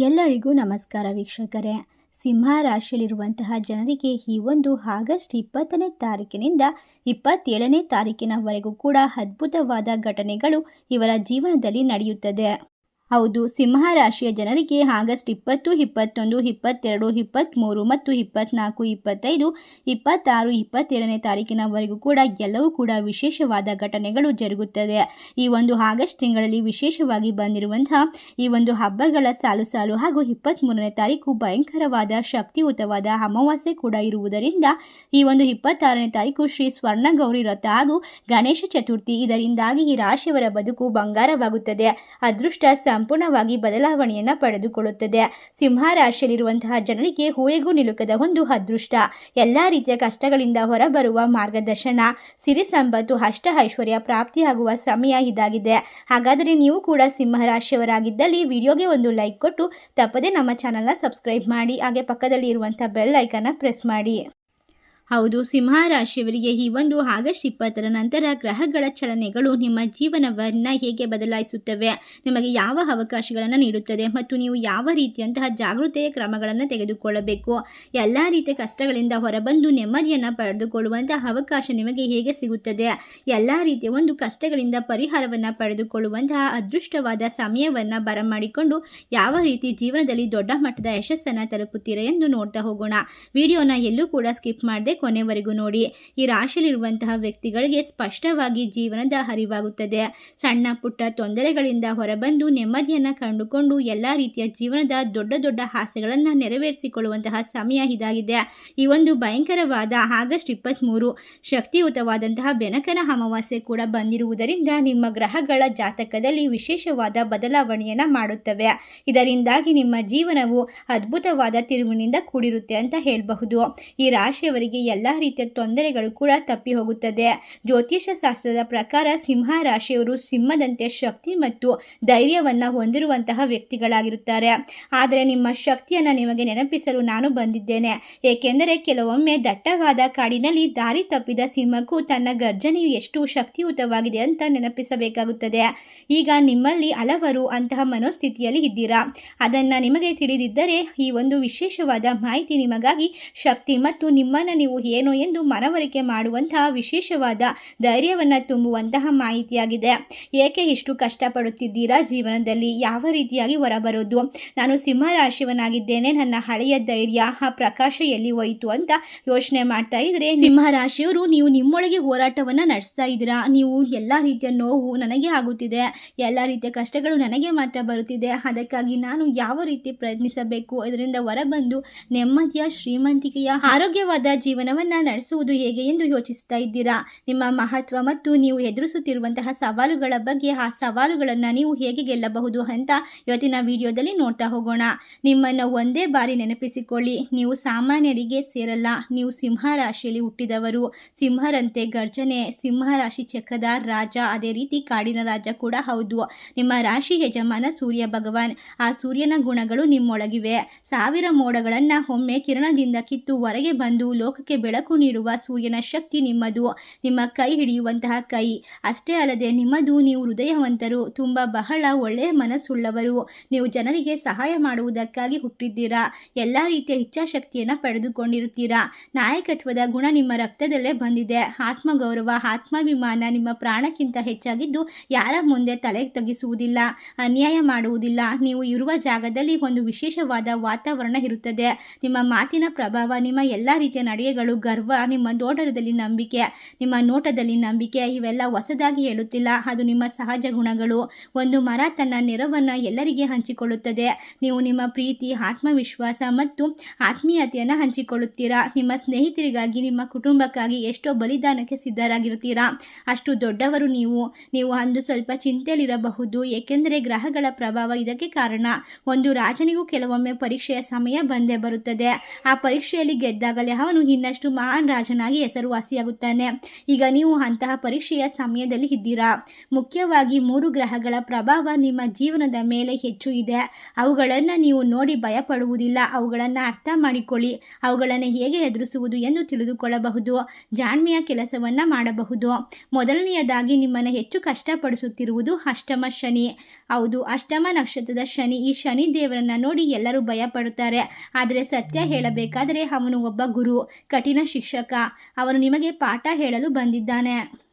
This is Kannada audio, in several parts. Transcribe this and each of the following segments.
ಎಲ್ಲರಿಗೂ ನಮಸ್ಕಾರ ವೀಕ್ಷಕರೇ. ಸಿಂಹ ರಾಶಿಯಲ್ಲಿರುವಂತಹ ಜನರಿಗೆ ಈ ಒಂದು ಆಗಸ್ಟ್ ಇಪ್ಪತ್ತನೇ ತಾರೀಕಿನಿಂದ ಇಪ್ಪತ್ತೇಳನೇ ತಾರೀಕಿನವರೆಗೂ ಕೂಡ ಅದ್ಭುತವಾದ ಘಟನೆಗಳು ಇವರ ಜೀವನದಲ್ಲಿ ನಡೆಯುತ್ತದೆ. ಹೌದು ಸಿಂಹ ರಾಶಿಯ ಜನರಿಗೆ ಆಗಸ್ಟ್ ಇಪ್ಪತ್ತು, ಇಪ್ಪತ್ತೊಂದು, ಇಪ್ಪತ್ತೆರಡು, ಇಪ್ಪತ್ತ್ಮೂರು ಮತ್ತು ಇಪ್ಪತ್ನಾಲ್ಕು, ಇಪ್ಪತ್ತೈದು, ಇಪ್ಪತ್ತಾರು, ಇಪ್ಪತ್ತೇಳನೇ ತಾರೀಕಿನವರೆಗೂ ಕೂಡ ಎಲ್ಲವೂ ಕೂಡ ವಿಶೇಷವಾದ ಘಟನೆಗಳು ಜರುಗುತ್ತದೆ. ಈ ಒಂದು ಆಗಸ್ಟ್ ತಿಂಗಳಲ್ಲಿ ವಿಶೇಷವಾಗಿ ಬಂದಿರುವಂತಹ ಈ ಒಂದು ಹಬ್ಬಗಳ ಸಾಲು ಸಾಲು ಹಾಗೂ ಇಪ್ಪತ್ತ್ಮೂರನೇ ತಾರೀಕು ಭಯಂಕರವಾದ, ಶಕ್ತಿಯುತವಾದ ಅಮಾವಾಸ್ಯೆ ಕೂಡ ಇರುವುದರಿಂದ ಈ ಒಂದು ಇಪ್ಪತ್ತಾರನೇ ತಾರೀಕು ಶ್ರೀ ಸ್ವರ್ಣಗೌರಿ ವ್ರತ ಹಾಗೂ ಗಣೇಶ ಚತುರ್ಥಿ ಇದರಿಂದಾಗಿ ಈ ರಾಶಿಯವರ ಬದುಕು ಬಂಗಾರವಾಗುತ್ತದೆ. ಅದೃಷ್ಟ ಸಂಪೂರ್ಣವಾಗಿ ಬದಲಾವಣೆಯನ್ನು ಪಡೆದುಕೊಳ್ಳುತ್ತದೆ. ಸಿಂಹ ರಾಶಿಯಲ್ಲಿರುವಂತಹ ಜನರಿಗೆ ಹೂವೆಗೂ ನಿಲುಕದ ಒಂದು ಅದೃಷ್ಟ. ಎಲ್ಲ ರೀತಿಯ ಕಷ್ಟಗಳಿಂದ ಹೊರಬರುವ ಮಾರ್ಗದರ್ಶನ. ಸಿರಿ ಸಂಪತ್ತು ಅಷ್ಟ ಐಶ್ವರ್ಯ ಪ್ರಾಪ್ತಿಯಾಗುವ ಸಮಯ ಇದಾಗಿದೆ. ಹಾಗಾದರೆ ನೀವು ಕೂಡ ಸಿಂಹ ರಾಶಿಯವರಾಗಿದ್ದಲ್ಲಿ ವಿಡಿಯೋಗೆ ಒಂದು ಲೈಕ್ ಕೊಟ್ಟು ತಪ್ಪದೆ ನಮ್ಮ ಚಾನಲ್ನ ಸಬ್ಸ್ಕ್ರೈಬ್ ಮಾಡಿ. ಹಾಗೆ ಪಕ್ಕದಲ್ಲಿ ಇರುವಂಥ ಬೆಲ್ ಐಕನ್ನ ಪ್ರೆಸ್ ಮಾಡಿ. ಹೌದು ಸಿಂಹ ರಾಶಿಯವರಿಗೆ ಈ ಒಂದು ಆಗಸ್ಟ್ ಇಪ್ಪತ್ತರ ನಂತರ ಗ್ರಹಗಳ ಚಲನೆಗಳು ನಿಮ್ಮ ಜೀವನವನ್ನು ಹೇಗೆ ಬದಲಾಯಿಸುತ್ತವೆ? ನಿಮಗೆ ಯಾವ ಅವಕಾಶಗಳನ್ನು ನೀಡುತ್ತದೆ? ಮತ್ತು ನೀವು ಯಾವ ರೀತಿಯಂತಹ ಜಾಗೃತೆಯ ಕ್ರಮಗಳನ್ನು ತೆಗೆದುಕೊಳ್ಳಬೇಕು? ಎಲ್ಲ ರೀತಿಯ ಕಷ್ಟಗಳಿಂದ ಹೊರಬಂದು ನೆಮ್ಮದಿಯನ್ನು ಪಡೆದುಕೊಳ್ಳುವಂತಹ ಅವಕಾಶ ನಿಮಗೆ ಹೇಗೆ ಸಿಗುತ್ತದೆ? ಎಲ್ಲ ರೀತಿಯ ಒಂದು ಕಷ್ಟಗಳಿಂದ ಪರಿಹಾರವನ್ನು ಪಡೆದುಕೊಳ್ಳುವಂತಹ ಅದೃಷ್ಟವಾದ ಸಮಯವನ್ನು ಬರಮಾಡಿಕೊಂಡು ಯಾವ ರೀತಿ ಜೀವನದಲ್ಲಿ ದೊಡ್ಡ ಮಟ್ಟದ ಯಶಸ್ಸನ್ನು ತಲುಪುತ್ತೀರಾ ಎಂದು ನೋಡ್ತಾ ಹೋಗೋಣ. ವಿಡಿಯೋನ ಎಲ್ಲೂ ಕೂಡ ಸ್ಕಿಪ್ ಮಾಡದೆ ಕೊನೆವರೆಗೂ ನೋಡಿ. ಈ ರಾಶಿಯಲ್ಲಿರುವಂತಹ ವ್ಯಕ್ತಿಗಳಿಗೆ ಸ್ಪಷ್ಟವಾಗಿ ಜೀವನದ ಹರಿವಾಗುತ್ತದೆ. ಸಣ್ಣ ಪುಟ್ಟ ತೊಂದರೆಗಳಿಂದ ಹೊರಬಂದು ನೆಮ್ಮದಿಯನ್ನು ಕಂಡುಕೊಂಡು ಎಲ್ಲ ರೀತಿಯ ಜೀವನದ ದೊಡ್ಡ ದೊಡ್ಡ ಆಸೆಗಳನ್ನು ನೆರವೇರಿಸಿಕೊಳ್ಳುವಂತಹ ಸಮಯ ಇದಾಗಿದೆ. ಈ ಒಂದು ಭಯಂಕರವಾದ ಆಗಸ್ಟ್ ಇಪ್ಪತ್ತ್ಮೂರು ಶಕ್ತಿಯುತವಾದಂತಹ ಬೆನಕನ ಅಮಾವಾಸ್ಯೆ ಕೂಡ ಬಂದಿರುವುದರಿಂದ ನಿಮ್ಮ ಗ್ರಹಗಳ ಜಾತಕದಲ್ಲಿ ವಿಶೇಷವಾದ ಬದಲಾವಣೆಯನ್ನು ಮಾಡುತ್ತವೆ. ಇದರಿಂದಾಗಿ ನಿಮ್ಮ ಜೀವನವು ಅದ್ಭುತವಾದ ತಿರುವಿನಿಂದ ಕೂಡಿರುತ್ತೆ ಅಂತ ಹೇಳಬಹುದು. ಈ ರಾಶಿಯವರಿಗೆ ಎಲ್ಲ ರೀತಿಯ ತೊಂದರೆಗಳು ಕೂಡ ತಪ್ಪಿ ಹೋಗುತ್ತದೆ. ಜ್ಯೋತಿಷ ಶಾಸ್ತ್ರದ ಪ್ರಕಾರ ಸಿಂಹ ರಾಶಿಯವರು ಸಿಂಹದಂತೆ ಶಕ್ತಿ ಮತ್ತು ಧೈರ್ಯವನ್ನು ಹೊಂದಿರುವಂತಹ ವ್ಯಕ್ತಿಗಳಾಗಿರುತ್ತಾರೆ. ಆದರೆ ನಿಮ್ಮ ಶಕ್ತಿಯನ್ನು ನಿಮಗೆ ನೆನಪಿಸಲು ನಾನು ಬಂದಿದ್ದೇನೆ. ಏಕೆಂದರೆ ಕೆಲವೊಮ್ಮೆ ದಟ್ಟವಾದ ಕಾಡಿನಲ್ಲಿ ದಾರಿ ತಪ್ಪಿದ ಸಿಂಹಕ್ಕೂ ತನ್ನ ಗರ್ಜನೆಯು ಎಷ್ಟು ಶಕ್ತಿಯುತವಾಗಿದೆ ಅಂತ ನೆನಪಿಸಬೇಕಾಗುತ್ತದೆ. ಈಗ ನಿಮ್ಮಲ್ಲಿ ಹಲವರು ಅಂತಹ ಮನೋಸ್ಥಿತಿಯಲ್ಲಿ ಇದ್ದೀರಾ? ಅದನ್ನು ನಿಮಗೆ ತಿಳಿದಿದ್ದರೆ ಈ ಒಂದು ವಿಶೇಷವಾದ ಮಾಹಿತಿ ನಿಮಗಾಗಿ ಶಕ್ತಿ ಮತ್ತು ನಿಮ್ಮನ್ನು ನೀವು ಏನು ಎಂದು ಮನವರಿಕೆ ಮಾಡುವಂತಹ ವಿಶೇಷವಾದ ಧೈರ್ಯವನ್ನು ತುಂಬುವಂತಹ ಮಾಹಿತಿಯಾಗಿದೆ. ಏಕೆ ಇಷ್ಟು ಕಷ್ಟಪಡುತ್ತಿದ್ದೀರಾ? ಜೀವನದಲ್ಲಿ ಯಾವ ರೀತಿಯಾಗಿ ಹೊರಬರೋದು? ನಾನು ಸಿಂಹ ರಾಶಿಯವನಾಗಿದ್ದೇನೆ ನನ್ನ ಹಳೆಯ ಧೈರ್ಯ, ಆ ಪ್ರಕಾಶ ಎಲ್ಲಿ ಹೋಯಿತು ಅಂತ ಯೋಚನೆ ಮಾಡ್ತಾ ಇದ್ರೆ ಸಿಂಹ ರಾಶಿಯವರು ನೀವು ನಿಮ್ಮೊಳಗೆ ಹೋರಾಟವನ್ನು ನಡೆಸ್ತಾ ಇದ್ದೀರಾ? ನೀವು ಎಲ್ಲ ರೀತಿಯ ನೋವು ನನಗೆ ಆಗುತ್ತಿದೆ, ಎಲ್ಲ ರೀತಿಯ ಕಷ್ಟಗಳು ನನಗೆ ಮಾತ್ರ ಬರುತ್ತಿದೆ, ಅದಕ್ಕಾಗಿ ನಾನು ಯಾವ ರೀತಿ ಪ್ರಯತ್ನಿಸಬೇಕು? ಇದರಿಂದ ಹೊರಬಂದು ನೆಮ್ಮದಿಯ ಶ್ರೀಮಂತಿಕೆಯ ಆರೋಗ್ಯವಾದ ಜೀವನವನ್ನು ನಡೆಸುವುದು ಹೇಗೆ ಎಂದು ಯೋಚಿಸ್ತಾ ಇದ್ದೀರಾ? ನಿಮ್ಮ ಮಹತ್ವ ಮತ್ತು ನೀವು ಎದುರಿಸುತ್ತಿರುವಂತಹ ಸವಾಲುಗಳ ಬಗ್ಗೆ ಆ ಸವಾಲುಗಳನ್ನು ನೀವು ಹೇಗೆ ಗೆಲ್ಲಬಹುದು ಅಂತ ಇವತ್ತಿನ ವಿಡಿಯೋದಲ್ಲಿ ನೋಡ್ತಾ ಹೋಗೋಣ. ನಿಮ್ಮನ್ನು ಒಂದೇ ಬಾರಿ ನೆನಪಿಸಿಕೊಳ್ಳಿ, ನೀವು ಸಾಮಾನ್ಯರಿಗೆ ಸೇರಲ್ಲ, ನೀವು ಸಿಂಹ ರಾಶಿಯಲ್ಲಿ ಹುಟ್ಟಿದವರು. ಸಿಂಹರಂತೆ ಗರ್ಜನೆ, ಸಿಂಹ ರಾಶಿ ಚಕ್ರದ ರಾಜ, ಅದೇ ರೀತಿ ಕಾಡಿನ ರಾಜ ಕೂಡ ಹೌದು. ನಿಮ್ಮ ರಾಶಿ ಯಜಮಾನ ಸೂರ್ಯ ಭಗವಾನ್, ಆ ಸೂರ್ಯನ ಗುಣಗಳು ನಿಮ್ಮೊಳಗಿವೆ. ಸಾವಿರ ಮೋಡಗಳನ್ನು ಒಮ್ಮೆ ಕಿರಣದಿಂದ ಕಿತ್ತು ಹೊರಗೆ ಬಂದು ಲೋಕಕ್ಕೆ ಬೆಳಕು ನೀಡುವ ಸೂರ್ಯನ ಶಕ್ತಿ ನಿಮ್ಮದು. ನಿಮ್ಮ ಕೈ ಹಿಡಿಯುವಂತಹ ಕೈ. ಅಷ್ಟೇ ಅಲ್ಲದೆ ನಿಮ್ಮದು, ನೀವು ಹೃದಯವಂತರು, ತುಂಬ ಬಹಳ ಒಳ್ಳೆಯ ಮನಸ್ಸುಳ್ಳವರು. ನೀವು ಜನರಿಗೆ ಸಹಾಯ ಮಾಡುವುದಕ್ಕಾಗಿ ಹುಟ್ಟಿದ್ದೀರಾ. ಎಲ್ಲ ರೀತಿಯ ಇಚ್ಛಾಶಕ್ತಿಯನ್ನು ಪಡೆದುಕೊಂಡಿರುತ್ತೀರಾ. ನಾಯಕತ್ವದ ಗುಣ ನಿಮ್ಮ ರಕ್ತದಲ್ಲೇ ಬಂದಿದೆ. ಆತ್ಮಗೌರವ, ಆತ್ಮಾಭಿಮಾನ ನಿಮ್ಮ ಪ್ರಾಣಕ್ಕಿಂತ ಹೆಚ್ಚಾಗಿದ್ದು ಯಾರ ಮುಂದೆ ತಲೆ ತಗ್ಗಿಸುವುದಿಲ್ಲ, ಅನ್ಯಾಯ ಮಾಡುವುದಿಲ್ಲ. ನೀವು ಇರುವ ಜಾಗದಲ್ಲಿ ಒಂದು ವಿಶೇಷವಾದ ವಾತಾವರಣ ಇರುತ್ತದೆ. ನಿಮ್ಮ ಮಾತಿನ ಪ್ರಭಾವ ನಿಮ್ಮ ಎಲ್ಲ ರೀತಿಯ ನಡೆಗೆಗಳು ಗರ್ವ, ನಿಮ್ಮ ನೋಟದಲ್ಲಿ ನಂಬಿಕೆ, ನಿಮ್ಮ ನೋಟದಲ್ಲಿ ನಂಬಿಕೆ, ಇವೆಲ್ಲ ಹೊಸದಾಗಿ ಹೇಳುತ್ತಿಲ್ಲ. ಅದು ನಿಮ್ಮ ಸಹಜ ಗುಣಗಳು. ಒಂದು ಮರ ತನ್ನ ನೆರವನ್ನು ಎಲ್ಲರಿಗೆ ಹಂಚಿಕೊಳ್ಳುತ್ತದೆ. ನೀವು ನಿಮ್ಮ ಪ್ರೀತಿ, ಆತ್ಮವಿಶ್ವಾಸ ಮತ್ತು ಆತ್ಮೀಯತೆಯನ್ನು ಹಂಚಿಕೊಳ್ಳುತ್ತೀರಾ? ನಿಮ್ಮ ಸ್ನೇಹಿತರಿಗಾಗಿ, ನಿಮ್ಮ ಕುಟುಂಬಕ್ಕಾಗಿ ಎಷ್ಟೋ ಬಲಿದಾನಕ್ಕೆ ಸಿದ್ಧರಾಗಿರುತ್ತೀರಾ? ಅಷ್ಟು ದೊಡ್ಡವರು ನೀವು. ನೀವು ಅಂದು ಸ್ವಲ್ಪ ಚಿಂತೆಯಲ್ಲಿರಬಹುದು. ಏಕೆಂದರೆ ಗ್ರಹಗಳ ಪ್ರಭಾವ ಇದಕ್ಕೆ ಕಾರಣ. ಒಂದು ರಾಜನಿಗೂ ಕೆಲವೊಮ್ಮೆ ಪರೀಕ್ಷೆಯ ಸಮಯ ಬಂದೇ ಬರುತ್ತದೆ. ಆ ಪರೀಕ್ಷೆಯಲ್ಲಿ ಗೆದ್ದಾಗಲೇ ಅವನು ಇನ್ನ ಇನ್ನಷ್ಟು ಮಹಾನ್ ರಾಜನಾಗಿ ಹೆಸರುವಾಸಿಯಾಗುತ್ತಾನೆ. ಈಗ ನೀವು ಅಂತಹ ಪರೀಕ್ಷೆಯ ಸಮಯದಲ್ಲಿ ಇದ್ದೀರಾ? ಮುಖ್ಯವಾಗಿ ಮೂರು ಗ್ರಹಗಳ ಪ್ರಭಾವ ನಿಮ್ಮ ಜೀವನದ ಮೇಲೆ ಹೆಚ್ಚು ಇದೆ. ಅವುಗಳನ್ನು ನೀವು ನೋಡಿ ಭಯಪಡುವುದಿಲ್ಲ. ಅವುಗಳನ್ನು ಅರ್ಥ ಮಾಡಿಕೊಳ್ಳಿ. ಅವುಗಳನ್ನು ಹೇಗೆ ಎದುರಿಸುವುದು ಎಂದು ತಿಳಿದುಕೊಳ್ಳಬಹುದು. ಜಾಣ್ಮೆಯ ಕೆಲಸವನ್ನು ಮಾಡಬಹುದು. ಮೊದಲನೆಯದಾಗಿ ನಿಮ್ಮನ್ನು ಹೆಚ್ಚು ಕಷ್ಟಪಡಿಸುತ್ತಿರುವುದು ಅಷ್ಟಮ ಶನಿ. ಹೌದು, ಅಷ್ಟಮ ನಕ್ಷತ್ರದ ಶನಿ. ಈ ಶನಿ ದೇವರನ್ನ ನೋಡಿ ಎಲ್ಲರೂ ಭಯಪಡುತ್ತಾರೆ. ಆದರೆ ಸತ್ಯ ಹೇಳಬೇಕಾದರೆ ಅವನು ಒಬ್ಬ ಗುರು. ಕಠಿಣ ಶಿಕ್ಷಕ. ಅವನು ನಿಮಗೆ ಪಾಠ ಹೇಳಲು ಬಂದಿದ್ದಾನೆ.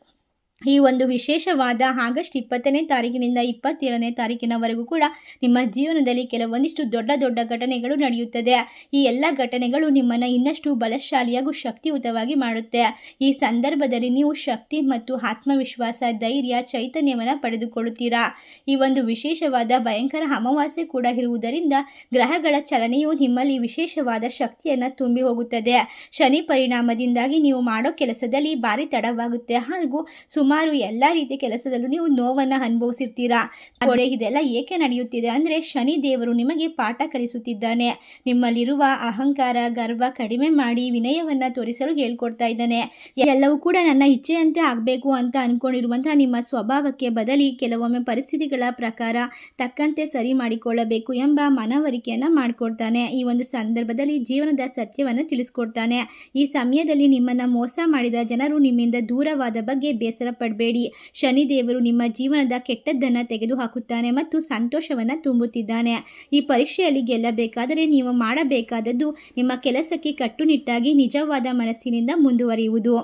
ಈ ಒಂದು ವಿಶೇಷವಾದ ಆಗಸ್ಟ್ ಇಪ್ಪತ್ತನೇ ತಾರೀಕಿನಿಂದ ಇಪ್ಪತ್ತೇಳನೇ ತಾರೀಕಿನವರೆಗೂ ಕೂಡ ನಿಮ್ಮ ಜೀವನದಲ್ಲಿ ಕೆಲವೊಂದಿಷ್ಟು ದೊಡ್ಡ ದೊಡ್ಡ ಘಟನೆಗಳು ನಡೆಯುತ್ತದೆ. ಈ ಎಲ್ಲ ಘಟನೆಗಳು ನಿಮ್ಮನ್ನು ಇನ್ನಷ್ಟು ಬಲಶಾಲಿಯಾಗೂ ಶಕ್ತಿಯುತವಾಗಿ ಮಾಡುತ್ತೆ. ಈ ಸಂದರ್ಭದಲ್ಲಿ ನೀವು ಶಕ್ತಿ ಮತ್ತು ಆತ್ಮವಿಶ್ವಾಸ, ಧೈರ್ಯ, ಚೈತನ್ಯವನ್ನು ಪಡೆದುಕೊಳ್ಳುತ್ತೀರಾ? ಈ ಒಂದು ವಿಶೇಷವಾದ ಭಯಂಕರ ಅಮಾವಾಸ್ಯೆ ಕೂಡ ಇರುವುದರಿಂದ ಗ್ರಹಗಳ ಚಲನೆಯು ನಿಮ್ಮಲ್ಲಿ ವಿಶೇಷವಾದ ಶಕ್ತಿಯನ್ನು ತುಂಬಿ ಹೋಗುತ್ತದೆ. ಶನಿ ಪರಿಣಾಮದಿಂದಾಗಿ ನೀವು ಮಾಡೋ ಕೆಲಸದಲ್ಲಿ ಭಾರಿ ತಡವಾಗುತ್ತೆ ಹಾಗೂ ಸುಮಾರು ಎಲ್ಲ ರೀತಿಯ ಕೆಲಸದಲ್ಲೂ ನೀವು ನೋವನ್ನ ಅನುಭವಿಸಿರ್ತೀರಾ? ಕೊಡೆ ಇದೆಲ್ಲ ಏಕೆ ನಡೆಯುತ್ತಿದೆ? ಅಂದ್ರೆ ಶನಿ ದೇವರು ನಿಮಗೆ ಪಾಠ ಕಲಿಸುತ್ತಿದ್ದಾನೆ. ನಿಮ್ಮಲ್ಲಿರುವ ಅಹಂಕಾರ, ಗರ್ವ ಕಡಿಮೆ ಮಾಡಿ ವಿನಯವನ್ನ ತೋರಿಸಲು ಹೇಳ್ಕೊಡ್ತಾ ಇದ್ದಾನೆ. ಎಲ್ಲವೂ ಕೂಡ ನನ್ನ ಇಚ್ಛೆಯಂತೆ ಆಗಬೇಕು ಅಂತ ಅನ್ಕೊಂಡಿರುವಂತಹ ನಿಮ್ಮ ಸ್ವಭಾವಕ್ಕೆ ಬದಲಿ ಕೆಲವೊಮ್ಮೆ ಪರಿಸ್ಥಿತಿಗಳ ಪ್ರಕಾರ ತಕ್ಕಂತೆ ಸರಿ ಮಾಡಿಕೊಳ್ಳಬೇಕು ಎಂಬ ಮನವರಿಕೆಯನ್ನ ಮಾಡಿಕೊಡ್ತಾನೆ. ಈ ಒಂದು ಸಂದರ್ಭದಲ್ಲಿ ಜೀವನದ ಸತ್ಯವನ್ನು ತಿಳಿಸ್ಕೊಡ್ತಾನೆ. ಈ ಸಮಯದಲ್ಲಿ ನಿಮ್ಮನ್ನ ಮೋಸ ಮಾಡಿದ ಜನರು ನಿಮ್ಮಿಂದ ದೂರವಾದ ಬಗ್ಗೆ ಬೇಸರ ಪಡಬೇಡಿ ಶನಿದೇವರು ನಿಮ್ಮ ಜೀವನದ ಕೆಟ್ಟದ್ದನ್ನು ತೆಗೆದುಹಾಕುತ್ತಾನೆ ಮತ್ತು ಸಂತೋಷವನ್ನು ತುಂಬುತ್ತಿದ್ದಾನೆ. ಈ ಪರೀಕ್ಷೆಯಲ್ಲಿ ಗೆಲ್ಲಬೇಕಾದರೆ ನೀವು ಮಾಡಬೇಕಾದದ್ದು ನಿಮ್ಮ ಕೆಲಸಕ್ಕೆ ಕಟ್ಟುನಿಟ್ಟಾಗಿ ನಿಜವಾದ ಮನಸ್ಸಿನಿಂದ ಮುಂದುವರಿಯುವುದು.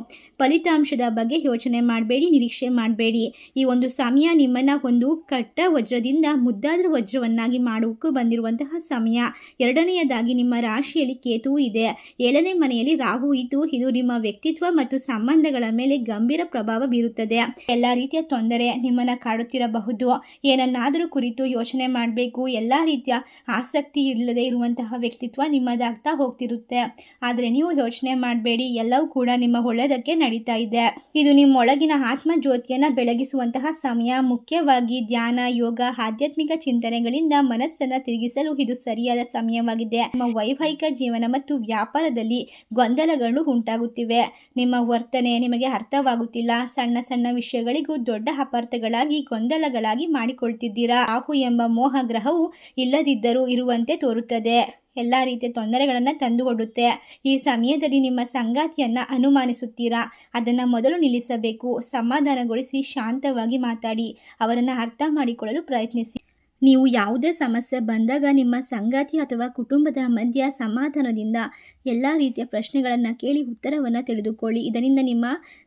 ಫಲಿತಾಂಶದ ಬಗ್ಗೆ ಯೋಚನೆ ಮಾಡಬೇಡಿ, ನಿರೀಕ್ಷೆ ಮಾಡಬೇಡಿ. ಈ ಒಂದು ಸಮಯ ನಿಮ್ಮನ್ನ ಒಂದು ಕಟ್ಟ ವಜ್ರದಿಂದ ಮುದ್ದಾದ ವಜ್ರವನ್ನಾಗಿ ಮಾಡೋಕ್ಕೂ ಬಂದಿರುವಂತಹ ಸಮಯ. ಎರಡನೆಯದಾಗಿ ನಿಮ್ಮ ರಾಶಿಯಲ್ಲಿ ಕೇತು ಇದೆ. ಏಳನೇ ಮನೆಯಲ್ಲಿ ರಾಹು ಇದ್ದು, ಇದು ನಿಮ್ಮ ವ್ಯಕ್ತಿತ್ವ ಮತ್ತು ಸಂಬಂಧಗಳ ಮೇಲೆ ಗಂಭೀರ ಪ್ರಭಾವ ಬೀರುತ್ತದೆ. ಎಲ್ಲ ರೀತಿಯ ತೊಂದರೆ ನಿಮ್ಮನ್ನ ಕಾಡುತ್ತಿರಬಹುದು. ಏನನ್ನಾದರೂ ಕುರಿತು ಯೋಚನೆ ಮಾಡಬೇಕು. ಎಲ್ಲ ರೀತಿಯ ಆಸಕ್ತಿ ಇಲ್ಲದೆ ಇರುವಂತಹ ವ್ಯಕ್ತಿತ್ವ ನಿಮ್ಮದಾಗ್ತಾ ಹೋಗ್ತಿರುತ್ತೆ. ಆದರೆ ನೀವು ಯೋಚನೆ ಮಾಡಬೇಡಿ. ಎಲ್ಲವೂ ಕೂಡ ನಿಮ್ಮ ಒಳ್ಳೆಯದಕ್ಕೆ ನಡೀತಾ ಇದೆ. ಇದು ನಿಮ್ಮೊಳಗಿನ ಆತ್ಮ ಜ್ಯೋತಿಯನ್ನು ಬೆಳಗಿಸುವಂತಹ ಸಮಯ. ಮುಖ್ಯವಾಗಿ ಧ್ಯಾನ, ಯೋಗ, ಆಧ್ಯಾತ್ಮಿಕ ಚಿಂತನೆಗಳಿಂದ ಮನಸ್ಸನ್ನು ತಿರುಗಿಸಲು ಇದು ಸರಿಯಾದ ಸಮಯವಾಗಿದೆ. ನಿಮ್ಮ ವೈವಾಹಿಕ ಜೀವನ ಮತ್ತು ವ್ಯಾಪಾರದಲ್ಲಿ ಗೊಂದಲಗಳು ಉಂಟಾಗುತ್ತಿವೆ. ನಿಮ್ಮ ವರ್ತನೆ ನಿಮಗೆ ಅರ್ಥವಾಗುತ್ತಿಲ್ಲ. ಸಣ್ಣ ಸಣ್ಣ ವಿಷಯಗಳಿಗೂ ದೊಡ್ಡ ಅಪಾರ್ಥಗಳಾಗಿ, ಗೊಂದಲಗಳಾಗಿ ಮಾಡಿಕೊಳ್ತಿದ್ದೀರಾ. ರಾಹು ಎಂಬ ಮೋಹ ಗ್ರಹವು ಇಲ್ಲದಿದ್ದರೂ ಇರುವಂತೆ ತೋರುತ್ತದೆ. ಎಲ್ಲ ರೀತಿಯ ತೊಂದರೆಗಳನ್ನು ತಂದುಕೊಡುತ್ತೆ. ಈ ಸಮಯದಲ್ಲಿ ನಿಮ್ಮ ಸಂಗಾತಿಯನ್ನು ಅನುಮಾನಿಸುತ್ತೀರಾ? ಅದನ್ನು ಮೊದಲು ನಿಲ್ಲಿಸಬೇಕು. ಸಮಾಧಾನಗೊಳಿಸಿ, ಶಾಂತವಾಗಿ ಮಾತಾಡಿ. ಅವರನ್ನು ಅರ್ಥ ಮಾಡಿಕೊಳ್ಳಲು ಪ್ರಯತ್ನಿಸಿ. ನೀವು ಯಾವುದೇ ಸಮಸ್ಯೆ ಬಂದಾಗ ನಿಮ್ಮ ಸಂಗಾತಿ ಅಥವಾ ಕುಟುಂಬದ ಮಧ್ಯ ಸಮಾಧಾನದಿಂದ ಎಲ್ಲ ರೀತಿಯ ಪ್ರಶ್ನೆಗಳನ್ನು ಕೇಳಿ ಉತ್ತರವನ್ನು ತಿಳಿದುಕೊಳ್ಳಿ. ಇದರಿಂದ ನಿಮ್ಮ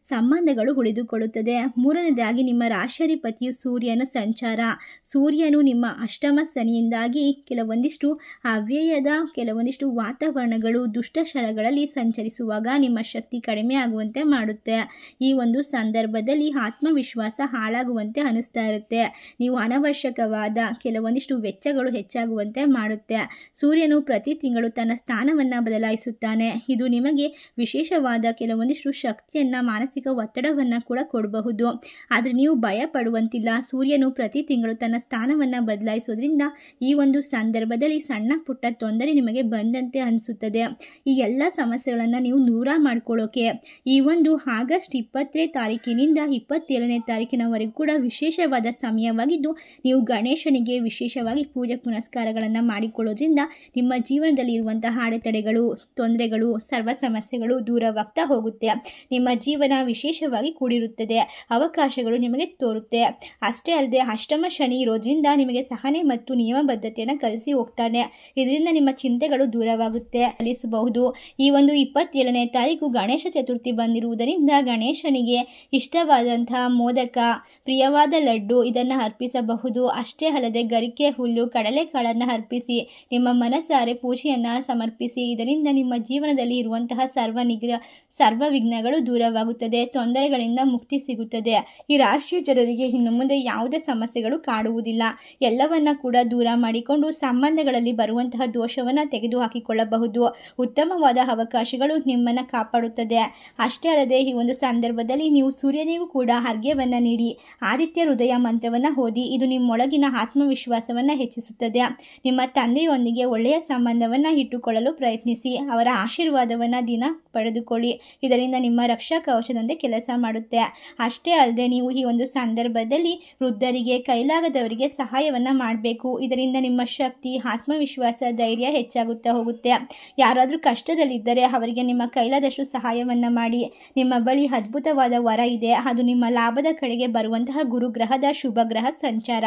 ಸಂಬಂಧಗಳು ಉಳಿದುಕೊಳ್ಳುತ್ತದೆ. ಮೂರನೇದಾಗಿ, ನಿಮ್ಮ ರಾಶ್ಯಾಧಿಪತಿಯು ಸೂರ್ಯನ ಸಂಚಾರ. ಸೂರ್ಯನು ನಿಮ್ಮ ಅಷ್ಟಮ ಶನಿಯಿಂದಾಗಿ ಕೆಲವೊಂದಿಷ್ಟು ಅವ್ಯಯದ, ಕೆಲವೊಂದಿಷ್ಟು ವಾತಾವರಣಗಳು ದುಷ್ಟಶಲಗಳಲ್ಲಿ ಸಂಚರಿಸುವಾಗ ನಿಮ್ಮ ಶಕ್ತಿ ಕಡಿಮೆ ಆಗುವಂತೆ ಮಾಡುತ್ತೆ. ಈ ಒಂದು ಸಂದರ್ಭದಲ್ಲಿ ಆತ್ಮವಿಶ್ವಾಸ ಹಾಳಾಗುವಂತೆ ಅನಿಸ್ತಾ ಇರುತ್ತೆ. ನೀವು ಅನವಶ್ಯಕವಾದ ಕೆಲವೊಂದಿಷ್ಟು ವೆಚ್ಚಗಳು ಹೆಚ್ಚಾಗುವಂತೆ ಮಾಡುತ್ತೆ. ಸೂರ್ಯನು ಪ್ರತಿ ತಿಂಗಳು ತನ್ನ ಸ್ಥಾನವನ್ನು ಬದಲಾಯಿಸುತ್ತಾನೆ. ಇದು ನಿಮಗೆ ವಿಶೇಷವಾದ ಕೆಲವೊಂದಿಷ್ಟು ಶಕ್ತಿಯನ್ನು, ಮಾನಸಿಕ ಒತ್ತಡವನ್ನು ಕೂಡ ಕೊಡಬಹುದು. ಆದರೆ ನೀವು ಭಯ ಪಡುವಂತಿಲ್ಲ ಸೂರ್ಯನು ಪ್ರತಿ ತಿಂಗಳು ತನ್ನ ಸ್ಥಾನವನ್ನು ಬದಲಾಯಿಸೋದ್ರಿಂದ ಈ ಒಂದು ಸಂದರ್ಭದಲ್ಲಿ ಸಣ್ಣ ಪುಟ್ಟ ತೊಂದರೆ ನಿಮಗೆ ಬಂದಂತೆ ಅನಿಸುತ್ತದೆ. ಈ ಎಲ್ಲ ಸಮಸ್ಯೆಗಳನ್ನು ನೀವು ನೂರ ಮಾಡ್ಕೊಳ್ಳೋಕೆ, ಈ ಒಂದು ಆಗಸ್ಟ್ ಇಪ್ಪತ್ತನೇ ತಾರೀಕಿನಿಂದ ಇಪ್ಪತ್ತೇಳನೇ ತಾರೀಕಿನವರೆಗೂ ಕೂಡ ವಿಶೇಷವಾದ ಸಮಯವಾಗಿದ್ದು, ನೀವು ಗಣೇಶನಿಗೆ ವಿಶೇಷವಾಗಿ ಪೂಜೆ ಪುನಸ್ಕಾರಗಳನ್ನು ಮಾಡಿಕೊಳ್ಳೋದ್ರಿಂದ ನಿಮ್ಮ ಜೀವನದಲ್ಲಿ ಇರುವಂತಹ ಅಡೆತಡೆಗಳು, ತೊಂದರೆಗಳು, ಸರ್ವ ಸಮಸ್ಯೆಗಳು ದೂರವಾಗ್ತಾ ಹೋಗುತ್ತೆ. ನಿಮ್ಮ ಜೀವನ ವಿಶೇಷವಾಗಿ ಕೂಡಿರುತ್ತದೆ. ಅವಕಾಶಗಳು ನಿಮಗೆ ತೋರುತ್ತೆ. ಅಷ್ಟೇ ಅಲ್ಲದೆ ಅಷ್ಟಮ ಶನಿ ಇರೋದ್ರಿಂದ ನಿಮಗೆ ಸಹನೆ ಮತ್ತು ನಿಯಮಬದ್ಧತೆಯನ್ನು ಕಲಿಸಿ ಹೋಗ್ತಾನೆ. ಇದರಿಂದ ನಿಮ್ಮ ಚಿಂತೆಗಳು ದೂರವಾಗುತ್ತೆ. ಕಲಿಸಬಹುದು. ಈ ಒಂದು ಇಪ್ಪತ್ತೇಳನೇ ತಾರೀಕು ಗಣೇಶ ಚತುರ್ಥಿ ಬಂದಿರುವುದರಿಂದ ಗಣೇಶನಿಗೆ ಇಷ್ಟವಾದಂತಹ ಮೋದಕ, ಪ್ರಿಯವಾದ ಲಡ್ಡು ಇದನ್ನು ಅರ್ಪಿಸಬಹುದು. ಅಷ್ಟೇ ಅಲ್ಲದೆ ಗರಿಕೆ, ಹುಲ್ಲು, ಕಡಲೆಕಾಳನ್ನು ಅರ್ಪಿಸಿ, ನಿಮ್ಮ ಮನಸ್ಸಾರೆ ಪೂಜೆಯನ್ನು ಸಮರ್ಪಿಸಿ. ಇದರಿಂದ ನಿಮ್ಮ ಜೀವನದಲ್ಲಿ ಇರುವಂತಹ ಸರ್ವ ನಿಗ್ರಹ ಸರ್ವ ವಿಘ್ನಗಳು ದೂರವಾಗುತ್ತದೆ, ತೊಂದರೆಗಳಿಂದ ಮುಕ್ತಿ ಸಿಗುತ್ತದೆ. ಈ ರಾಶಿಯ ಜನರಿಗೆ ಇನ್ನು ಮುಂದೆ ಯಾವುದೇ ಸಮಸ್ಯೆಗಳು ಕಾಡುವುದಿಲ್ಲ. ಎಲ್ಲವನ್ನ ಕೂಡ ದೂರ ಮಾಡಿಕೊಂಡು ಸಂಬಂಧಗಳಲ್ಲಿ ಬರುವಂತಹ ದೋಷವನ್ನು ತೆಗೆದುಹಾಕಿಕೊಳ್ಳಬಹುದು. ಉತ್ತಮವಾದ ಅವಕಾಶಗಳು ನಿಮ್ಮನ್ನು ಕಾಪಾಡುತ್ತದೆ. ಅಷ್ಟೇ ಅಲ್ಲದೆ ಈ ಒಂದು ಸಂದರ್ಭದಲ್ಲಿ ನೀವು ಸೂರ್ಯನಿಗೂ ಕೂಡ ಅರ್ಘ್ಯವನ್ನು ನೀಡಿ. ಆದಿತ್ಯ ಹೃದಯ ಮಂತ್ರವನ್ನು ಓದಿ. ಇದು ನಿಮ್ಮೊಳಗಿನ ಆತ್ಮ ಆತ್ಮವಿಶ್ವಾಸವನ್ನು ಹೆಚ್ಚಿಸುತ್ತದೆ. ನಿಮ್ಮ ತಂದೆಯೊಂದಿಗೆ ಒಳ್ಳೆಯ ಸಂಬಂಧವನ್ನು ಇಟ್ಟುಕೊಳ್ಳಲು ಪ್ರಯತ್ನಿಸಿ, ಅವರ ಆಶೀರ್ವಾದವನ್ನು ದಿನ ಪಡೆದುಕೊಳ್ಳಿ. ಇದರಿಂದ ನಿಮ್ಮ ರಕ್ಷಾ ಕವಚದಂತೆ ಕೆಲಸ ಮಾಡುತ್ತೆ. ಅಷ್ಟೇ ಅಲ್ಲದೆ, ನೀವು ಈ ಒಂದು ಸಂದರ್ಭದಲ್ಲಿ ವೃದ್ಧರಿಗೆ, ಕೈಲಾಗದವರಿಗೆ ಸಹಾಯವನ್ನು ಮಾಡಬೇಕು. ಇದರಿಂದ ನಿಮ್ಮ ಶಕ್ತಿ, ಆತ್ಮವಿಶ್ವಾಸ, ಧೈರ್ಯ ಹೆಚ್ಚಾಗುತ್ತಾ ಹೋಗುತ್ತೆ. ಯಾರಾದರೂ ಕಷ್ಟದಲ್ಲಿದ್ದರೆ ಅವರಿಗೆ ನಿಮ್ಮ ಕೈಲಾದಷ್ಟು ಸಹಾಯವನ್ನು ಮಾಡಿ. ನಿಮ್ಮ ಬಳಿ ಅದ್ಭುತವಾದ ವರ ಇದೆ. ಅದು ನಿಮ್ಮ ಲಾಭದ ಕಡೆಗೆ ಬರುವಂತಹ ಗುರುಗ್ರಹದ ಶುಭ ಗ್ರಹ ಸಂಚಾರ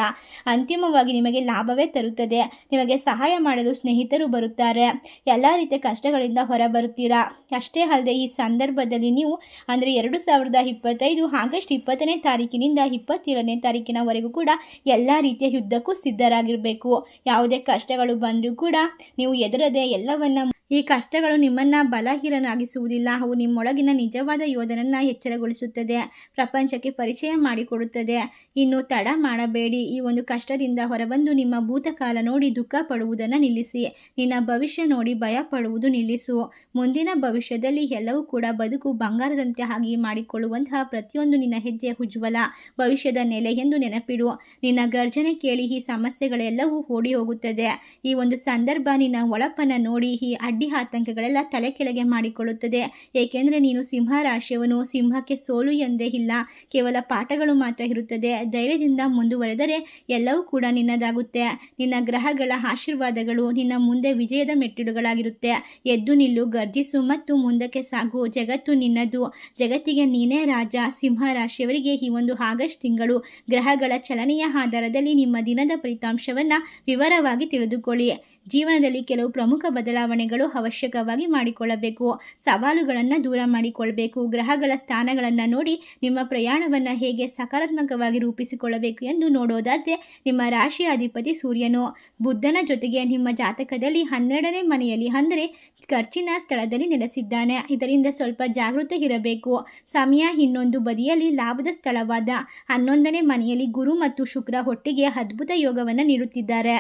ಅಂತಿಮವಾಗಿ ನಿಮಗೆ ಲಾಭವೇ ತರುತ್ತದೆ. ನಿಮಗೆ ಸಹಾಯ ಮಾಡಲು ಸ್ನೇಹಿತರು ಬರುತ್ತಾರೆ. ಎಲ್ಲ ರೀತಿಯ ಕಷ್ಟಗಳಿಂದ ಹೊರಬರುತ್ತೀರಾ? ಅಷ್ಟೇ ಅಲ್ಲದೆ ಈ ಸಂದರ್ಭದಲ್ಲಿ ನೀವು ಅಂದರೆ ಎರಡು ಸಾವಿರದ ಇಪ್ಪತ್ತೈದು ಆಗಸ್ಟ್ ಇಪ್ಪತ್ತನೇ ತಾರೀಕಿನಿಂದ ಇಪ್ಪತ್ತೇಳನೇ ತಾರೀಕಿನವರೆಗೂ ಕೂಡ ಎಲ್ಲ ರೀತಿಯ ಯುದ್ಧಕ್ಕೂ ಸಿದ್ಧರಾಗಿರಬೇಕು. ಯಾವುದೇ ಕಷ್ಟಗಳು ಬಂದರೂ ಕೂಡ ನೀವು ಎದುರದೆ ಎಲ್ಲವನ್ನ ಈ ಕಷ್ಟಗಳು ನಿಮ್ಮನ್ನು ಬಲಹೀನನಾಗಿಸುವುದಿಲ್ಲ. ಅವು ನಿಮ್ಮೊಳಗಿನ ನಿಜವಾದ ಯೋಧನನ್ನು ಎಚ್ಚರಗೊಳಿಸುತ್ತದೆ. ಪ್ರಪಂಚಕ್ಕೆ ಪರಿಚಯ ಮಾಡಿಕೊಡುತ್ತದೆ. ಇನ್ನು ತಡ ಮಾಡಬೇಡಿ. ಈ ಒಂದು ಕಷ್ಟದಿಂದ ಹೊರಬಂದು ನಿಮ್ಮ ಭೂತಕಾಲ ನೋಡಿ ದುಃಖ ಪಡುವುದನ್ನು ನಿಲ್ಲಿಸಿ. ನಿನ್ನ ಭವಿಷ್ಯ ನೋಡಿ ಭಯ ಪಡುವುದು ನಿಲ್ಲಿಸು. ಮುಂದಿನ ಭವಿಷ್ಯದಲ್ಲಿ ಎಲ್ಲವೂ ಕೂಡ ಬದುಕು ಬಂಗಾರದಂತೆ ಆಗಿ ಮಾಡಿಕೊಳ್ಳುವಂತಹ ಪ್ರತಿಯೊಂದು ನಿನ್ನ ಹೆಜ್ಜೆ ಉಜ್ವಲ. ಭವಿಷ್ಯದ ನೆಲೆ ಎಂದು ನೆನಪಿಡು. ನಿನ್ನ ಗರ್ಜನೆ ಕೇಳಿ ಈ ಸಮಸ್ಯೆಗಳೆಲ್ಲವೂ ಓಡಿ ಹೋಗುತ್ತದೆ ಈ ಒಂದು ಸಂದರ್ಭ ನಿನ್ನ ಒಳಪನ್ನು ನೋಡಿ, ಈ ಆತಂಕಗಳೆಲ್ಲ ತಲೆ ಕೆಳಗೆ ಮಾಡಿಕೊಳ್ಳುತ್ತದೆ. ಏಕೆಂದರೆ ನೀನು ಸಿಂಹ ರಾಶಿಯವನು, ಸಿಂಹಕ್ಕೆ ಸೋಲು ಎಂದೇ ಇಲ್ಲ, ಕೇವಲ ಪಾಠಗಳು ಮಾತ್ರ ಇರುತ್ತದೆ. ಧೈರ್ಯದಿಂದ ಮುಂದುವರೆದರೆ ಎಲ್ಲವೂ ಕೂಡ ನಿನ್ನದಾಗುತ್ತೆ. ನಿನ್ನ ಗ್ರಹಗಳ ಆಶೀರ್ವಾದಗಳು ನಿನ್ನ ಮುಂದೆ ವಿಜಯದ ಮೆಟ್ಟಿಲುಗಳಾಗಿರುತ್ತೆ. ಎದ್ದು ನಿಲ್ಲು, ಗರ್ಜಿಸು ಮತ್ತು ಮುಂದಕ್ಕೆ ಸಾಗು. ಜಗತ್ತು ನಿನ್ನದು. ಜಗತ್ತಿಗೆ ನೀನೇ ರಾಜ. ಸಿಂಹ ರಾಶಿಯವರಿಗೆ ಈ ಒಂದು ಆಗಸ್ಟ್ ತಿಂಗಳು ಗ್ರಹಗಳ ಚಲನೆಯ ಆಧಾರದಲ್ಲಿ ನಿಮ್ಮ ದಿನದ ಫಲಿತಾಂಶವನ್ನು ವಿವರವಾಗಿ ತಿಳಿದುಕೊಳ್ಳಿ. ಜೀವನದಲ್ಲಿ ಕೆಲವು ಪ್ರಮುಖ ಬದಲಾವಣೆಗಳು ಅವಶ್ಯಕವಾಗಿ ಮಾಡಿಕೊಳ್ಳಬೇಕು. ಸವಾಲುಗಳನ್ನು ದೂರ ಮಾಡಿಕೊಳ್ಳಬೇಕು ಗ್ರಹಗಳ ಸ್ಥಾನಗಳನ್ನು ನೋಡಿ ನಿಮ್ಮ ಪ್ರಯಾಣವನ್ನು ಹೇಗೆ ಸಕಾರಾತ್ಮಕವಾಗಿ ರೂಪಿಸಿಕೊಳ್ಳಬೇಕು ಎಂದು ನೋಡೋದಾದರೆ ನಿಮ್ಮ ರಾಶಿಯ ಅಧಿಪತಿ ಸೂರ್ಯನು. ಬುದ್ಧನ ಜೊತೆಗೆ ನಿಮ್ಮ ಜಾತಕದಲ್ಲಿ ಹನ್ನೆರಡನೇ ಮನೆಯಲ್ಲಿ ಅಂದರೆ ಖರ್ಚಿನ ಸ್ಥಳದಲ್ಲಿ ನೆಲೆಸಿದ್ದಾನೆ. ಇದರಿಂದ ಸ್ವಲ್ಪ ಜಾಗೃತ ಇರಬೇಕು. ಸಮಯ ಇನ್ನೊಂದು ಬದಿಯಲ್ಲಿ ಲಾಭದ ಸ್ಥಳವಾದ ಹನ್ನೊಂದನೇ ಮನೆಯಲ್ಲಿ ಗುರು ಮತ್ತು ಶುಕ್ರ ಒಟ್ಟಿಗೆ ಅದ್ಭುತ ಯೋಗವನ್ನು ನೀಡುತ್ತಿದ್ದಾರೆ.